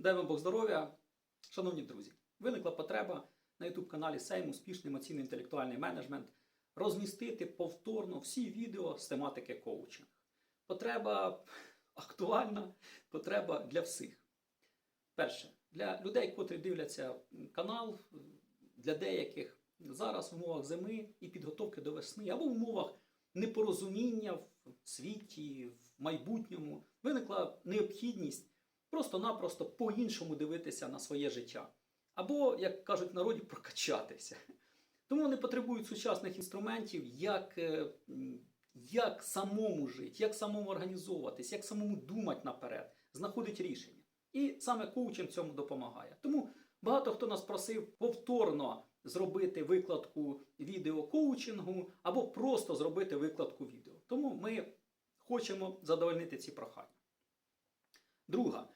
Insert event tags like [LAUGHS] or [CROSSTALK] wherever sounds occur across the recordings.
Дай вам Бог здоров'я, шановні друзі. Виникла потреба на YouTube-каналі Сейм Успішний емоційно інтелектуальний менеджмент розмістити повторно всі відео з тематики коучинг. Потреба актуальна, потреба для всіх. Перше, для людей, котрі дивляться канал, для деяких зараз в умовах зими і підготовки до весни, або в умовах непорозуміння в світі, в майбутньому, виникла необхідність просто-напросто по-іншому дивитися на своє життя. Або, як кажуть в народі, прокачатися. Тому вони потребують сучасних інструментів, як, е, як самому жити, як самому організовуватись, як самому думати наперед, знаходить рішення. І саме коучинг цьому допомагає. Тому багато хто нас просив повторно зробити викладку відео коучингу або просто зробити викладку відео. Тому ми хочемо задовольнити ці прохання. Друга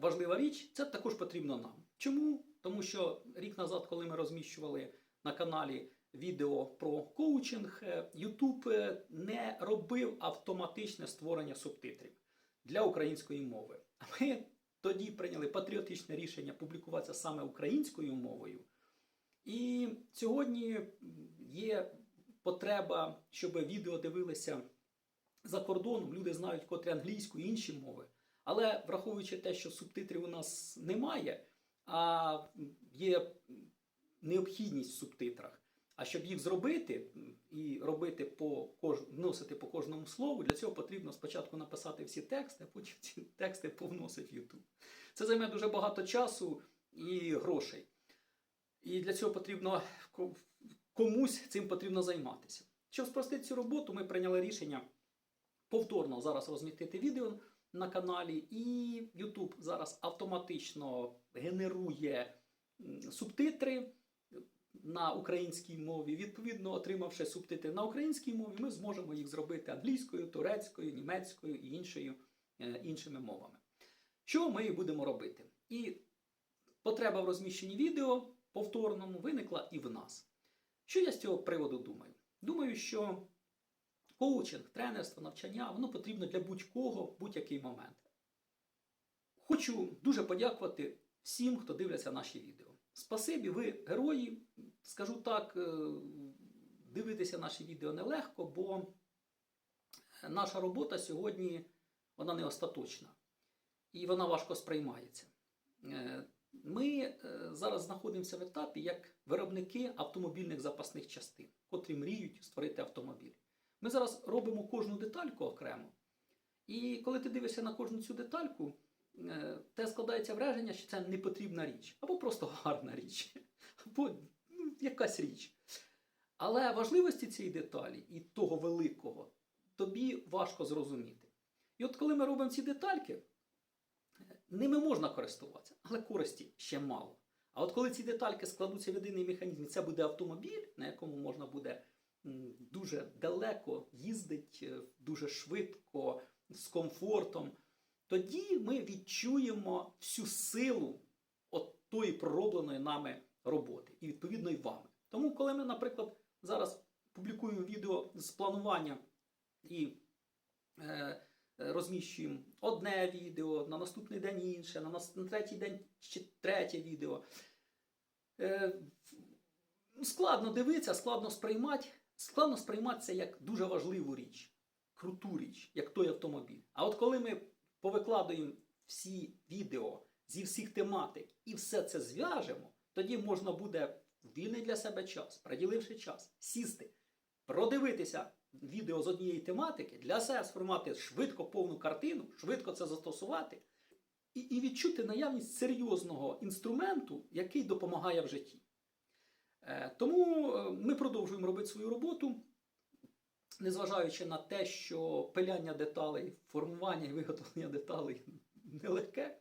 важлива річ це також потрібно нам. Чому? Тому що рік назад, коли ми розміщували на каналі відео про коучинг, е, YouTube е, не робив автоматичне створення субтитрів для української мови. А ми тоді прийняли патріотичне рішення публікуватися саме українською мовою. І сьогодні є потреба, щоб відео дивилися за кордоном. Люди знають котрі англійську і інші мови. Але враховуючи те, що субтитрів у нас немає, а є необхідність в субтитрах. А щоб їх зробити і робити по кож... вносити по кожному слову, для цього потрібно спочатку написати всі тексти, а потім ці тексти повносити в YouTube. Це займе дуже багато часу і грошей. І для цього потрібно комусь цим потрібно займатися. Щоб спростити цю роботу, ми прийняли рішення повторно зараз розмістити відео на каналі, і YouTube зараз автоматично генерує субтитри на українській мові. Відповідно, отримавши субтитри на українській мові, ми зможемо їх зробити англійською, турецькою, німецькою і іншою, е, іншими мовами. Що ми і будемо робити? І потреба в розміщенні відео повторному виникла і в нас. Що я з цього приводу думаю? Думаю, що коучинг, тренерство, навчання воно потрібно для будь-кого в будь-який момент. Хочу дуже подякувати всім, хто дивиться наші відео. Спасибі, ви герої. Скажу так, е, дивитися наші відео нелегко, бо наша робота сьогодні вона не остаточна і вона важко сприймається. Е, Ми е, зараз знаходимося в етапі як виробники автомобільних запасних частин, котрі мріють створити автомобіль. Ми зараз робимо кожну детальку окремо. І коли ти дивишся на кожну цю детальку, е, те складається враження, що це не потрібна річ, або просто гарна річ, [LAUGHS] або ну, якась річ. Але важливості цієї деталі і того великого тобі важко зрозуміти. І от коли ми робимо ці детальки, ними можна користуватися, але користі ще мало. А от коли ці детальки складуться в єдиний механізм, і це буде автомобіль, на якому можна буде дуже далеко їздити, дуже швидко, з комфортом, тоді ми відчуємо всю силу от тої проробленої нами роботи, і відповідно і вами. Тому, коли ми, наприклад, зараз публікуємо відео з планування і е, розміщуємо одне відео, на наступний день інше, на, на третій день ще третє відео. Е, складно дивитися, складно сприймати. Складно сприймати це як дуже важливу річ, круту річ, як той автомобіль. А от коли ми повикладуємо всі відео зі всіх тематик і все це зв'яжемо, тоді можна буде вільний для себе час, приділивши час, сісти, продивитися відео з однієї тематики, для себе сформувати швидко повну картину, швидко це застосувати і, і відчути наявність серйозного інструменту, який допомагає в житті. Е, Тому е, ми продовжуємо робити свою роботу, незважаючи на те, що пиляння деталей, формування і виготовлення деталей нелегке.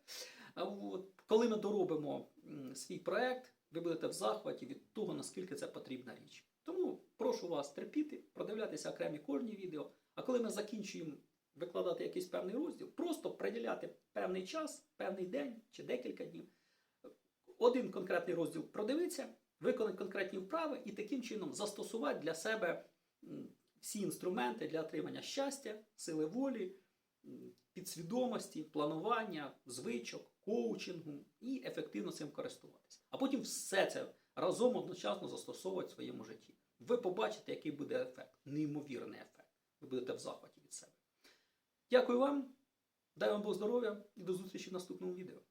Коли ми доробимо свій проект, ви будете в захваті від того, наскільки це потрібна річ. Тому прошу вас терпіти, продивлятися окремі кожні відео. А коли ми закінчуємо викладати якийсь певний розділ, просто приділяти певний час, певний день чи декілька днів, один конкретний розділ продивитися, виконати конкретні вправи і таким чином застосувати для себе всі інструменти для отримання щастя, сили волі, підсвідомості, планування, звичок, коучингу і ефективно цим користуватися. А потім все це разом одночасно застосовувати в своєму житті. Ви побачите, який буде ефект. Неймовірний ефект. Ви будете в захваті від себе. Дякую вам, дай вам Бог здоров'я і до зустрічі в наступному відео.